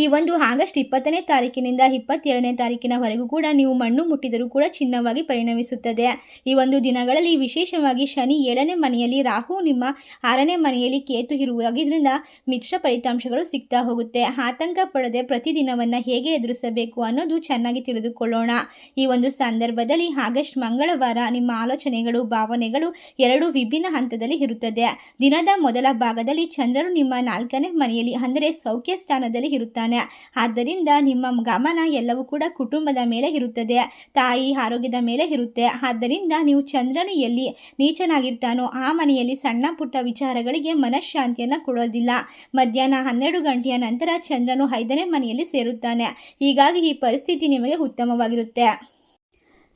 ಈ ಒಂದು ಆಗಸ್ಟ್ ಇಪ್ಪತ್ತನೇ ತಾರೀಕಿನಿಂದ ಇಪ್ಪತ್ತೇಳನೇ ತಾರೀಕಿನವರೆಗೂ ಕೂಡ ನೀವು ಮಣ್ಣು ಮುಟ್ಟಿದರೂ ಕೂಡ ಚಿನ್ನವಾಗಿ ಪರಿಣಮಿಸುತ್ತದೆ. ಈ ಒಂದು ದಿನಗಳಲ್ಲಿ ವಿಶೇಷವಾಗಿ ಶನಿ ಏಳನೇ ಮನೆಯಲ್ಲಿ, ರಾಹು ನಿಮ್ಮ ಆರನೇ ಮನೆಯಲ್ಲಿ ಕೇತು ಇರುವಾಗಿದ್ದರಿಂದ ಮಿಶ್ರ ಫಲಿತಾಂಶಗಳು ಸಿಗ್ತಾ ಹೋಗುತ್ತೆ. ಆತಂಕ ಪಡದೆ ಪ್ರತಿದಿನವನ್ನು ಹೇಗೆ ಎದುರಿಸಬೇಕು ಅನ್ನೋದು ಚೆನ್ನಾಗಿ ತಿಳಿದುಕೊಳ್ಳೋಣ. ಈ ಒಂದು ಸಂದರ್ಭದಲ್ಲಿ ಆಗಸ್ಟ್ ಮಂಗಳವಾರ ನಿಮ್ಮ ಆಲೋಚನೆಗಳು, ಭಾವನೆಗಳು ಎರಡು ವಿಭಿನ್ನ ಹಂತದಲ್ಲಿ ಇರುತ್ತದೆ. ದಿನದ ಮೊದಲ ಭಾಗದಲ್ಲಿ ಚಂದ್ರರು ನಿಮ್ಮ ನಾಲ್ಕನೇ ಮನೆಯಲ್ಲಿ, ಅಂದರೆ ಸೌಖ್ಯ ಸ್ಥಾನದಲ್ಲಿ ಇರುತ್ತಾನೆ ಆದ್ದರಿಂದ ನಿಮ್ಮ ಗಮನ ಎಲ್ಲವೂ ಕೂಡ ಕುಟುಂಬದ ಮೇಲೆ ಇರುತ್ತದೆ. ತಾಯಿ ಆರೋಗ್ಯದ ಮೇಲೆ ಇರುತ್ತೆ. ಆದ್ದರಿಂದ ನೀವು ಚಂದ್ರನು ಎಲ್ಲಿ ನೀಚನಾಗಿರ್ತಾನೋ ಆ ಮನೆಯಲ್ಲಿ ಸಣ್ಣ ಪುಟ್ಟ ವಿಚಾರಗಳಿಗೆ ಮನಃಶಾಂತಿಯನ್ನು ಕೊಡೋದಿಲ್ಲ. ಮಧ್ಯಾಹ್ನ ಹನ್ನೆರಡು ಗಂಟೆಯ ನಂತರ ಚಂದ್ರನು ಐದನೇ ಮನೆಯಲ್ಲಿ ಸೇರುತ್ತಾನೆ. ಹೀಗಾಗಿ ಈ ಪರಿಸ್ಥಿತಿ ನಿಮಗೆ ಉತ್ತಮವಾಗಿರುತ್ತೆ.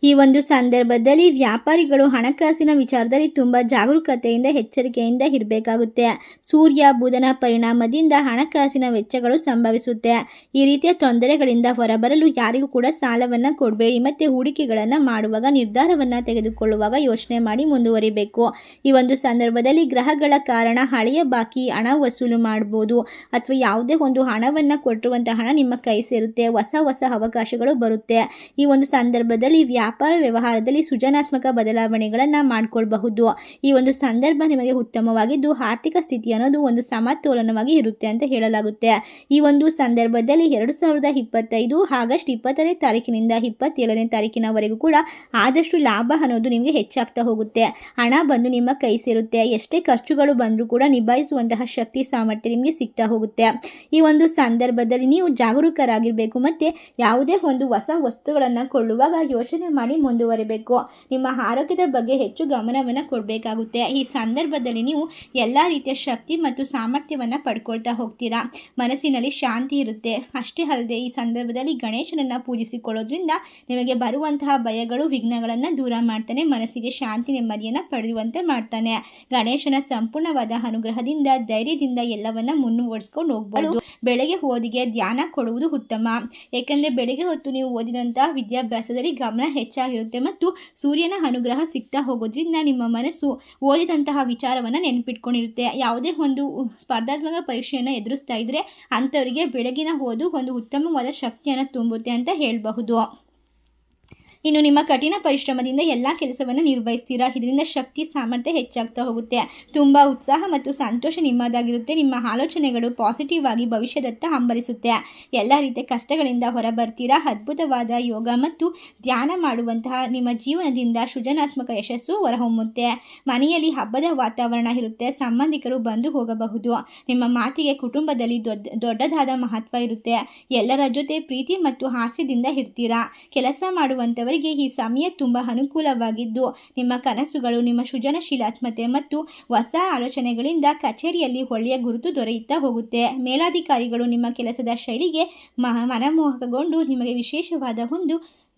ಈ ಒಂದು ಸಂದರ್ಭದಲ್ಲಿ ವ್ಯಾಪಾರಿಗಳು ಹಣಕಾಸಿನ ವಿಚಾರದಲ್ಲಿ ತುಂಬ ಜಾಗರೂಕತೆಯಿಂದ ಎಚ್ಚರಿಕೆಯಿಂದ ಇರಬೇಕಾಗುತ್ತೆ. ಸೂರ್ಯ, ಬುಧನ ಪರಿಣಾಮದಿಂದ ಹಣಕಾಸಿನ ವೆಚ್ಚಗಳು ಸಂಭವಿಸುತ್ತೆ. ಈ ರೀತಿಯ ತೊಂದರೆಗಳಿಂದ ಹೊರಬರಲು ಯಾರಿಗೂ ಕೂಡ ಸಾಲವನ್ನು ಕೊಡಬೇಡಿ ಮತ್ತು ಹೂಡಿಕೆಗಳನ್ನು ಮಾಡುವಾಗ ನಿರ್ಧಾರವನ್ನು ತೆಗೆದುಕೊಳ್ಳುವಾಗ ಯೋಚನೆ ಮಾಡಿ ಮುಂದುವರಿಬೇಕು. ಈ ಒಂದು ಸಂದರ್ಭದಲ್ಲಿ ಗ್ರಹಗಳ ಕಾರಣ ಹಳೆಯ ಬಾಕಿ ಹಣ ವಸೂಲು ಮಾಡ್ಬೋದು. ಅಥವಾ ಯಾವುದೇ ಒಂದು ಹಣವನ್ನು ಕೊಟ್ಟಿರುವಂಥ ಹಣ ನಿಮ್ಮ ಕೈ ಸೇರುತ್ತೆ. ಹೊಸ ಹೊಸ ಅವಕಾಶಗಳು ಬರುತ್ತೆ. ಈ ಒಂದು ಸಂದರ್ಭದಲ್ಲಿ ವ್ಯಾಪಾರ ವ್ಯವಹಾರದಲ್ಲಿ ಸೃಜನಾತ್ಮಕ ಬದಲಾವಣೆಗಳನ್ನು ಮಾಡಿಕೊಳ್ಬಹುದು. ಈ ಒಂದು ಸಂದರ್ಭ ನಿಮಗೆ ಉತ್ತಮವಾಗಿದ್ದು, ಆರ್ಥಿಕ ಸ್ಥಿತಿ ಅನ್ನೋದು ಒಂದು ಸಮತೋಲನವಾಗಿ ಇರುತ್ತೆ ಅಂತ ಹೇಳಲಾಗುತ್ತೆ. ಈ ಒಂದು ಸಂದರ್ಭದಲ್ಲಿ ಎರಡು ಸಾವಿರದ ಇಪ್ಪತ್ತೈದು ಆಗಸ್ಟ್ ಇಪ್ಪತ್ತನೇ ತಾರೀಕಿನಿಂದ ಇಪ್ಪತ್ತೇಳನೇ ತಾರೀಕಿನವರೆಗೂ ಕೂಡ ಆದಷ್ಟು ಲಾಭ ಅನ್ನೋದು ನಿಮಗೆ ಹೆಚ್ಚಾಗ್ತಾ ಹೋಗುತ್ತೆ. ಹಣ ಬಂದು ನಿಮ್ಮ ಕೈ ಸೇರುತ್ತೆ. ಎಷ್ಟೇ ಖರ್ಚುಗಳು ಬಂದರೂ ಕೂಡ ನಿಭಾಯಿಸುವಂತಹ ಶಕ್ತಿ, ಸಾಮರ್ಥ್ಯ ನಿಮಗೆ ಸಿಗ್ತಾ ಹೋಗುತ್ತೆ. ಈ ಒಂದು ಸಂದರ್ಭದಲ್ಲಿ ನೀವು ಜಾಗರೂಕರಾಗಿರಬೇಕು. ಮತ್ತು ಯಾವುದೇ ಒಂದು ಹೊಸ ವಸ್ತುಗಳನ್ನು ಕೊಳ್ಳುವಾಗ ಯೋಚನೆ ಮಾಡಿ ಮುಂದುವರಿಬೇಕು. ನಿಮ್ಮ ಆರೋಗ್ಯದ ಬಗ್ಗೆ ಹೆಚ್ಚು ಗಮನವನ್ನು ಕೊಡಬೇಕಾಗುತ್ತೆ. ಈ ಸಂದರ್ಭದಲ್ಲಿ ನೀವು ಎಲ್ಲ ರೀತಿಯ ಶಕ್ತಿ ಮತ್ತು ಸಾಮರ್ಥ್ಯವನ್ನು ಪಡ್ಕೊಳ್ತಾ ಹೋಗ್ತೀರಾ? ಮನಸ್ಸಿನಲ್ಲಿ ಶಾಂತಿ ಇರುತ್ತೆ. ಅಷ್ಟೇ ಅಲ್ಲದೆ ಈ ಸಂದರ್ಭದಲ್ಲಿ ಗಣೇಶನನ್ನು ಪೂಜಿಸಿಕೊಳ್ಳೋದ್ರಿಂದ ನಿಮಗೆ ಬರುವಂತಹ ಭಯಗಳು, ವಿಘ್ನಗಳನ್ನು ದೂರ ಮಾಡ್ತಾನೆ, ಮನಸ್ಸಿಗೆ ಶಾಂತಿ ನೆಮ್ಮದಿಯನ್ನು ಪಡೆಯುವಂತೆ ಮಾಡ್ತಾನೆ. ಗಣೇಶನ ಸಂಪೂರ್ಣವಾದ ಅನುಗ್ರಹದಿಂದ, ಧೈರ್ಯದಿಂದ ಎಲ್ಲವನ್ನ ಮುನ್ನುವರ್ಸ್ಕೊಂಡು ಹೋಗ್ಬೋದು. ಬೆಳಗ್ಗೆ ಓದಿಗೆ ಧ್ಯಾನ ಕೊಡುವುದು ಉತ್ತಮ. ಏಕೆಂದರೆ ಬೆಳಗ್ಗೆ ಹೊತ್ತು ನೀವು ಓದಿದಂತಹ ವಿದ್ಯಾಭ್ಯಾಸದಲ್ಲಿ ಗಮನ ಹೆಚ್ಚಾಗಿರುತ್ತೆ ಮತ್ತು ಸೂರ್ಯನ ಅನುಗ್ರಹ ಸಿಗ್ತಾ ಹೋಗೋದ್ರಿಂದ ನಿಮ್ಮ ಮನಸ್ಸು ಓದಿದಂತಹ ವಿಚಾರವನ್ನು ನೆನಪಿಟ್ಕೊಂಡಿರುತ್ತೆ. ಯಾವುದೇ ಒಂದು ಸ್ಪರ್ಧಾತ್ಮಕ ಪರೀಕ್ಷೆಯನ್ನು ಎದುರಿಸ್ತಾ ಇದ್ದರೆ ಅಂಥವರಿಗೆ ಬೆಳಗಿನ ಓದು ಒಂದು ಉತ್ತಮವಾದ ಶಕ್ತಿಯನ್ನು ತುಂಬುತ್ತೆ ಅಂತ ಹೇಳಬಹುದು. ಇನ್ನು ನಿಮ್ಮ ಕಠಿಣ ಪರಿಶ್ರಮದಿಂದ ಎಲ್ಲ ಕೆಲಸವನ್ನು ನಿರ್ವಹಿಸ್ತೀರಾ? ಇದರಿಂದ ಶಕ್ತಿ, ಸಾಮರ್ಥ್ಯ ಹೆಚ್ಚಾಗ್ತಾ ಹೋಗುತ್ತೆ. ತುಂಬ ಉತ್ಸಾಹ ಮತ್ತು ಸಂತೋಷ ನಿಮ್ಮದಾಗಿರುತ್ತೆ. ನಿಮ್ಮ ಆಲೋಚನೆಗಳು ಪಾಸಿಟಿವ್ ಆಗಿ ಭವಿಷ್ಯದತ್ತ ಹಂಬರಿಸುತ್ತೆ ಎಲ್ಲ ರೀತಿಯ ಕಷ್ಟಗಳಿಂದ ಹೊರಬರ್ತೀರಾ? ಅದ್ಭುತವಾದ ಯೋಗ ಮತ್ತು ಧ್ಯಾನ ಮಾಡುವಂತಹ ನಿಮ್ಮ ಜೀವನದಿಂದ ಸೃಜನಾತ್ಮಕ ಯಶಸ್ಸು ಹೊರಹೊಮ್ಮುತ್ತೆ. ಮನೆಯಲ್ಲಿ ಹಬ್ಬದ ವಾತಾವರಣ ಇರುತ್ತೆ. ಸಂಬಂಧಿಕರು ಬಂದು ಹೋಗಬಹುದು. ನಿಮ್ಮ ಮಾತಿಗೆ ಕುಟುಂಬದಲ್ಲಿ ದೊಡ್ಡ, ದೊಡ್ಡದಾದ ಮಹತ್ವ ಇರುತ್ತೆ. ಎಲ್ಲರ ಜೊತೆ ಪ್ರೀತಿ ಮತ್ತು ಹಾಸ್ಯದಿಂದ ಇರ್ತೀರಾ? ಕೆಲಸ ಮಾಡುವಂಥವರಿಗೆ ಈ ಸಮಯ ತುಂಬ ಅನುಕೂಲವಾಗಿದ್ದು, ನಿಮ್ಮ ಕನಸುಗಳು, ನಿಮ್ಮ ಸೃಜನಶೀಲಾತ್ಮತೆ ಮತ್ತು ಹೊಸ ಆಲೋಚನೆಗಳಿಂದ ಕಚೇರಿಯಲ್ಲಿ ಒಳ್ಳೆಯ ಗುರುತು ದೊರೆಯುತ್ತಾ ಹೋಗುತ್ತೆ. ಮೇಲಾಧಿಕಾರಿಗಳು ನಿಮ್ಮ ಕೆಲಸದ ಶೈಲಿಗೆ ಮಹ ಮನಮೋಹಕಗೊಂಡು ನಿಮಗೆ ವಿಶೇಷವಾದ ಒಂದು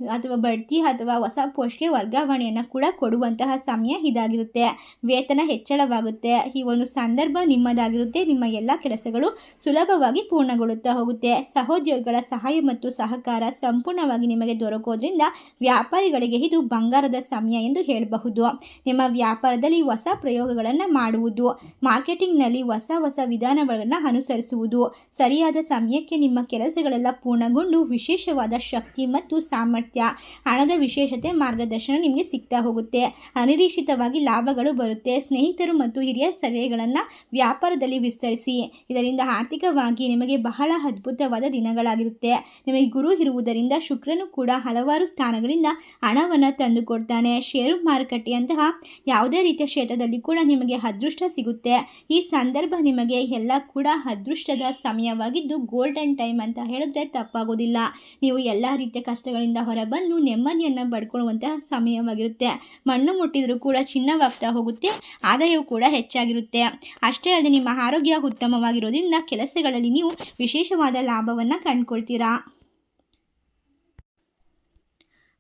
ಅಥವಾ ಬಡ್ತಿ ಅಥವಾ ಹೊಸ ಪೋಸ್ಟ್ಗೆ ವರ್ಗಾವಣೆಯನ್ನು ಕೂಡ ಕೊಡುವಂತಹ ಸಮಯ ಇದಾಗಿರುತ್ತೆ. ವೇತನ ಹೆಚ್ಚಳವಾಗುತ್ತೆ. ಈ ಒಂದು ಸಂದರ್ಭ ನಿಮ್ಮದಾಗಿರುತ್ತೆ. ನಿಮ್ಮ ಎಲ್ಲ ಕೆಲಸಗಳು ಸುಲಭವಾಗಿ ಪೂರ್ಣಗೊಳ್ಳುತ್ತಾ ಹೋಗುತ್ತೆ. ಸಹೋದ್ಯೋಗಿಗಳ ಸಹಾಯ ಮತ್ತು ಸಹಕಾರ ಸಂಪೂರ್ಣವಾಗಿ ನಿಮಗೆ ದೊರಕೋದ್ರಿಂದ ವ್ಯಾಪಾರಿಗಳಿಗೆ ಇದು ಬಂಗಾರದ ಸಮಯ ಎಂದು ಹೇಳಬಹುದು. ನಿಮ್ಮ ವ್ಯಾಪಾರದಲ್ಲಿ ಹೊಸ ಪ್ರಯೋಗಗಳನ್ನು ಮಾಡುವುದು, ಮಾರ್ಕೆಟಿಂಗ್ನಲ್ಲಿ ಹೊಸ ಹೊಸ ವಿಧಾನಗಳನ್ನು ಅನುಸರಿಸುವುದು, ಸರಿಯಾದ ಸಮಯಕ್ಕೆ ನಿಮ್ಮ ಕೆಲಸಗಳೆಲ್ಲ ಪೂರ್ಣಗೊಂಡು ವಿಶೇಷವಾದ ಶಕ್ತಿ ಮತ್ತು ಸಾಮರ್ಥ್ಯ ಹಣದ ವಿಶೇಷತೆ ಮಾರ್ಗದರ್ಶನ ನಿಮಗೆ ಸಿಗ್ತಾ ಹೋಗುತ್ತೆ. ಅನಿರೀಕ್ಷಿತವಾಗಿ ಲಾಭಗಳು ಬರುತ್ತೆ. ಸ್ನೇಹಿತರು ಮತ್ತು ಹಿರಿಯ ಸಲಹೆಗಳನ್ನು ವ್ಯಾಪಾರದಲ್ಲಿ ವಿಸ್ತರಿಸಿ. ಇದರಿಂದ ಆರ್ಥಿಕವಾಗಿ ನಿಮಗೆ ಬಹಳ ಅದ್ಭುತವಾದ ದಿನಗಳಾಗಿರುತ್ತೆ. ನಿಮಗೆ ಗುರು ಇರುವುದರಿಂದ ಶುಕ್ರನು ಕೂಡ ಹಲವಾರು ಸ್ಥಾನಗಳಿಂದ ಹಣವನ್ನು ತಂದುಕೊಡ್ತಾನೆ. ಷೇರು ಮಾರುಕಟ್ಟೆಯಂತಹ ಯಾವುದೇ ರೀತಿಯ ಕ್ಷೇತ್ರದಲ್ಲಿ ಕೂಡ ನಿಮಗೆ ಅದೃಷ್ಟ ಸಿಗುತ್ತೆ. ಈ ಸಂದರ್ಭ ನಿಮಗೆ ಎಲ್ಲ ಕೂಡ ಅದೃಷ್ಟದ ಸಮಯವಾಗಿದ್ದು ಗೋಲ್ಡನ್ ಟೈಮ್ ಅಂತ ಹೇಳಿದ್ರೆ ತಪ್ಪಾಗೋದಿಲ್ಲ. ನೀವು ಎಲ್ಲ ರೀತಿಯ ಕಷ್ಟಗಳಿಂದ ಹೊರಬಂದು ನೆಮ್ಮದಿಯನ್ನು ಪಡ್ಕೊಳ್ಳುವಂತಹ ಸಮಯವಾಗಿರುತ್ತೆ. ಮಣ್ಣು ಮುಟ್ಟಿದರೂ ಕೂಡ ಚಿನ್ನವಾಗ್ತಾ ಹೋಗುತ್ತೆ, ಆದಾಯವು ಕೂಡ ಹೆಚ್ಚಾಗಿರುತ್ತೆ. ಅಷ್ಟೇ ಅಲ್ಲದೆ ನಿಮ್ಮ ಆರೋಗ್ಯ ಉತ್ತಮವಾಗಿರೋದ್ರಿಂದ ಕೆಲಸಗಳಲ್ಲಿ ನೀವು ವಿಶೇಷವಾದ ಲಾಭವನ್ನು ಕಂಡುಕೊಳ್ತೀರಾ?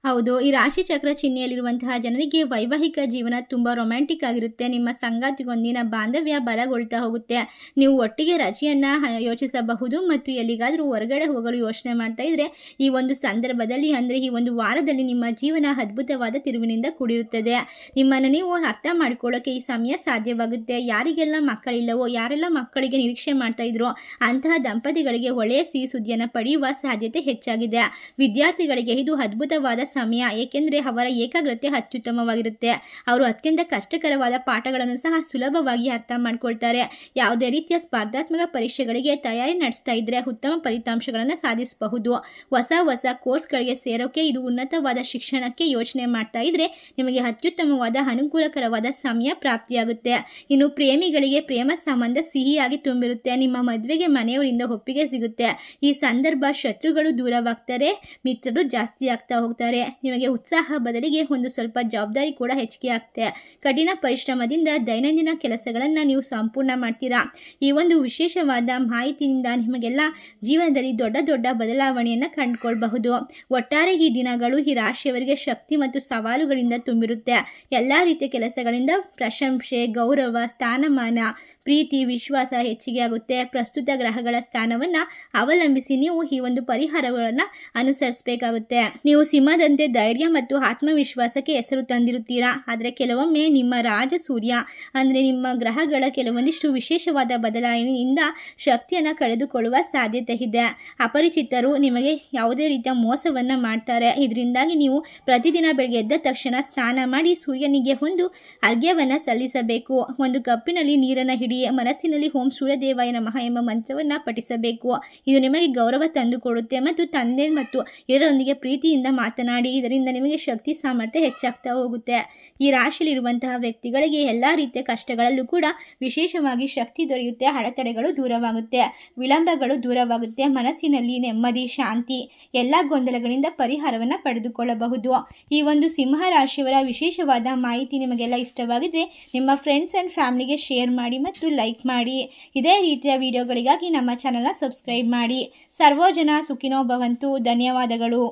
ಹೌದು, ಈ ರಾಶಿ ಚಕ್ರ ಚಿಹ್ನೆಯಲ್ಲಿರುವಂತಹ ಜನರಿಗೆ ವೈವಾಹಿಕ ಜೀವನ ತುಂಬ ರೊಮ್ಯಾಂಟಿಕ್ ಆಗಿರುತ್ತೆ. ನಿಮ್ಮ ಸಂಗಾತಿಗೊಂದಿನ ಬಾಂಧವ್ಯ ಬಲಗೊಳ್ತಾ ಹೋಗುತ್ತೆ. ನೀವು ಒಟ್ಟಿಗೆ ರಜೆಯನ್ನು ಯೋಚಿಸಬಹುದು ಮತ್ತು ಎಲ್ಲಿಗಾದರೂ ಹೊರಗಡೆ ಹೋಗಲು ಯೋಚನೆ ಮಾಡ್ತಾ ಇದ್ರೆ ಈ ಒಂದು ಸಂದರ್ಭದಲ್ಲಿ ಅಂದರೆ ಈ ಒಂದು ವಾರದಲ್ಲಿ ನಿಮ್ಮ ಜೀವನ ಅದ್ಭುತವಾದ ತಿರುವಿನಿಂದ ಕೂಡಿರುತ್ತದೆ. ನಿಮ್ಮನ್ನು ನೀವು ಅರ್ಥ ಮಾಡ್ಕೊಳ್ಳೋಕೆ ಈ ಸಮಯ ಸಾಧ್ಯವಾಗುತ್ತೆ. ಯಾರಿಗೆಲ್ಲ ಮಕ್ಕಳಿಲ್ಲವೋ, ಯಾರೆಲ್ಲ ಮಕ್ಕಳಿಗೆ ನಿರೀಕ್ಷೆ ಮಾಡ್ತಾ ಇದ್ರೋ ಅಂತಹ ದಂಪತಿಗಳಿಗೆ ಒಳ್ಳೆಯ ಸಿಹಿ ಸುದ್ದಿಯನ್ನು ಪಡೆಯುವ ಸಾಧ್ಯತೆ ಹೆಚ್ಚಾಗಿದೆ. ವಿದ್ಯಾರ್ಥಿಗಳಿಗೆ ಇದು ಅದ್ಭುತವಾದ ಸಮಯ, ಏಕೆಂದರೆ ಅವರ ಏಕಾಗ್ರತೆ ಅತ್ಯುತ್ತಮವಾಗಿರುತ್ತೆ. ಅವರು ಅತ್ಯಂತ ಕಷ್ಟಕರವಾದ ಪಾಠಗಳನ್ನು ಸಹ ಸುಲಭವಾಗಿ ಅರ್ಥ ಮಾಡ್ಕೊಳ್ತಾರೆ. ಯಾವುದೇ ರೀತಿಯ ಸ್ಪರ್ಧಾತ್ಮಕ ಪರೀಕ್ಷೆಗಳಿಗೆ ತಯಾರಿ ನಡೆಸ್ತಾ ಇದ್ದರೆ ಉತ್ತಮ ಫಲಿತಾಂಶಗಳನ್ನು ಸಾಧಿಸಬಹುದು. ಹೊಸ ಹೊಸ ಕೋರ್ಸ್ಗಳಿಗೆ ಸೇರೋಕೆ ಇದು ಉನ್ನತವಾದ ಶಿಕ್ಷಣಕ್ಕೆ ಯೋಚನೆ ಮಾಡ್ತಾ ಇದ್ದರೆ ನಿಮಗೆ ಅತ್ಯುತ್ತಮವಾದ, ಅನುಕೂಲಕರವಾದ ಸಮಯ ಪ್ರಾಪ್ತಿಯಾಗುತ್ತೆ. ಇನ್ನು ಪ್ರೇಮಿಗಳಿಗೆ ಪ್ರೇಮ ಸಂಬಂಧ ಸಿಹಿಯಾಗಿ ತುಂಬಿರುತ್ತೆ. ನಿಮ್ಮ ಮದುವೆಗೆ ಮನೆಯವರಿಂದ ಒಪ್ಪಿಗೆ ಸಿಗುತ್ತೆ. ಈ ಸಂದರ್ಭ ಶತ್ರುಗಳು ದೂರವಾಗ್ತಾರೆ, ಮಿತ್ರರು ಜಾಸ್ತಿ ಆಗ್ತಾ ಹೋಗ್ತಾರೆ. ನಿಮಗೆ ಉತ್ಸಾಹ ಬದಲಿಗೆ ಒಂದು ಸ್ವಲ್ಪ ಜವಾಬ್ದಾರಿ ಕೂಡ ಹೆಚ್ಚಿಗೆ ಆಗುತ್ತೆ ಕಠಿಣ ಪರಿಶ್ರಮದಿಂದ ದೈನಂದಿನ ಕೆಲಸಗಳನ್ನು ನೀವು ಸಂಪೂರ್ಣ ಮಾಡ್ತೀರಾ? ಈ ಒಂದು ವಿಶೇಷವಾದ ಮಾಹಿತಿಯಿಂದ ನಿಮಗೆಲ್ಲ ಜೀವನದಲ್ಲಿ ದೊಡ್ಡ ದೊಡ್ಡ ಬದಲಾವಣೆಯನ್ನು ಕಂಡುಕೊಳ್ಬಹುದು. ಒಟ್ಟಾರೆ ಈ ದಿನಗಳು ಈ ರಾಶಿಯವರಿಗೆ ಶಕ್ತಿ ಮತ್ತು ಸವಾಲುಗಳಿಂದ ತುಂಬಿರುತ್ತೆ. ಎಲ್ಲ ರೀತಿಯ ಕೆಲಸಗಳಿಂದ ಪ್ರಶಂಸೆ, ಗೌರವ, ಸ್ಥಾನಮಾನ, ಪ್ರೀತಿ, ವಿಶ್ವಾಸ ಹೆಚ್ಚಿಗೆ ಆಗುತ್ತೆ. ಪ್ರಸ್ತುತ ಗ್ರಹಗಳ ಸ್ಥಾನವನ್ನು ಅವಲಂಬಿಸಿ ನೀವು ಈ ಒಂದು ಪರಿಹಾರಗಳನ್ನು ಅನುಸರಿಸಬೇಕಾಗುತ್ತೆ. ನೀವು ಸಿಂಹದಂತೆ ಧೈರ್ಯ ಮತ್ತು ಆತ್ಮವಿಶ್ವಾಸಕ್ಕೆ ಹೆಸರು ತಂದಿರುತ್ತೀರಾ? ಆದರೆ ಕೆಲವೊಮ್ಮೆ ನಿಮ್ಮ ರಾಜ ಸೂರ್ಯ, ಅಂದರೆ ನಿಮ್ಮ ಗ್ರಹಗಳ ಕೆಲವೊಂದಿಷ್ಟು ವಿಶೇಷವಾದ ಬದಲಾವಣೆಯಿಂದ ಶಕ್ತಿಯನ್ನು ಕಳೆದುಕೊಳ್ಳುವ ಸಾಧ್ಯತೆ ಇದೆ. ಅಪರಿಚಿತರು ನಿಮಗೆ ಯಾವುದೇ ರೀತಿಯ ಮೋಸವನ್ನು ಮಾಡ್ತಾರೆ. ಇದರಿಂದಾಗಿ ನೀವು ಪ್ರತಿದಿನ ಬೆಳಗ್ಗೆ ಎದ್ದ ತಕ್ಷಣ ಸ್ನಾನ ಮಾಡಿ ಸೂರ್ಯನಿಗೆ ಒಂದು ಅರ್ಘ್ಯವನ್ನು ಸಲ್ಲಿಸಬೇಕು. ಒಂದು ಕಪ್ಪಿನಲ್ಲಿ ನೀರನ್ನು ಹಿಡಿ ಮನಸ್ಸಿನಲ್ಲಿ ಓಂ ಸೂರ್ಯದೇವಾಯ ನಮಃ ಎಂಬ ಮಂತ್ರವನ್ನು ಪಠಿಸಬೇಕು. ಇದು ನಿಮಗೆ ಗೌರವ ತಂದುಕೊಡುತ್ತೆ ಮತ್ತು ತಂದೆ ಮತ್ತು ಇದರೊಂದಿಗೆ ಪ್ರೀತಿಯಿಂದ ಮಾತನಾಡಿ ಇದರಿಂದ ನಿಮಗೆ ಶಕ್ತಿ ಸಾಮರ್ಥ್ಯ ಹೆಚ್ಚಾಗ್ತಾ ಹೋಗುತ್ತೆ. ಈ ರಾಶಿಯಲ್ಲಿರುವಂತಹ ವ್ಯಕ್ತಿಗಳಿಗೆ ಎಲ್ಲ ರೀತಿಯ ಕಷ್ಟಗಳಲ್ಲೂ ಕೂಡ ವಿಶೇಷವಾಗಿ ಶಕ್ತಿ ದೊರೆಯುತ್ತೆ, ಅಡೆತಡೆಗಳು ದೂರವಾಗುತ್ತೆ, ವಿಳಂಬಗಳು ದೂರವಾಗುತ್ತೆ, ಮನಸ್ಸಿನಲ್ಲಿ ನೆಮ್ಮದಿ, ಶಾಂತಿ, ಎಲ್ಲ ಗೊಂದಲಗಳಿಂದ ಪರಿಹಾರವನ್ನು ಪಡೆದುಕೊಳ್ಳಬಹುದು. ಈ ಒಂದು ಸಿಂಹ ರಾಶಿಯವರ ವಿಶೇಷವಾದ ಮಾಹಿತಿ ನಿಮಗೆಲ್ಲ ಇಷ್ಟವಾಗಿದ್ರೆ ನಿಮ್ಮ ಫ್ರೆಂಡ್ಸ್ ಆ್ಯಂಡ್ ಫ್ಯಾಮಿಲಿಗೆ ಶೇರ್ ಮಾಡಿ ಮತ್ತು ಲೈಕ್ ಮಾಡಿ. ಇದೇ ರೀತಿಯ ವಿಡಿಯೋಗಳಿಗಾಗಿ ನಮ್ಮ ಚಾನಲ್ನ ಸಬ್ಸ್ಕ್ರೈಬ್ ಮಾಡಿ. ಸರ್ವೋಜನ ಸುಖಿನೋ ಭವಂತು ಧನ್ಯವಾದಗಳು.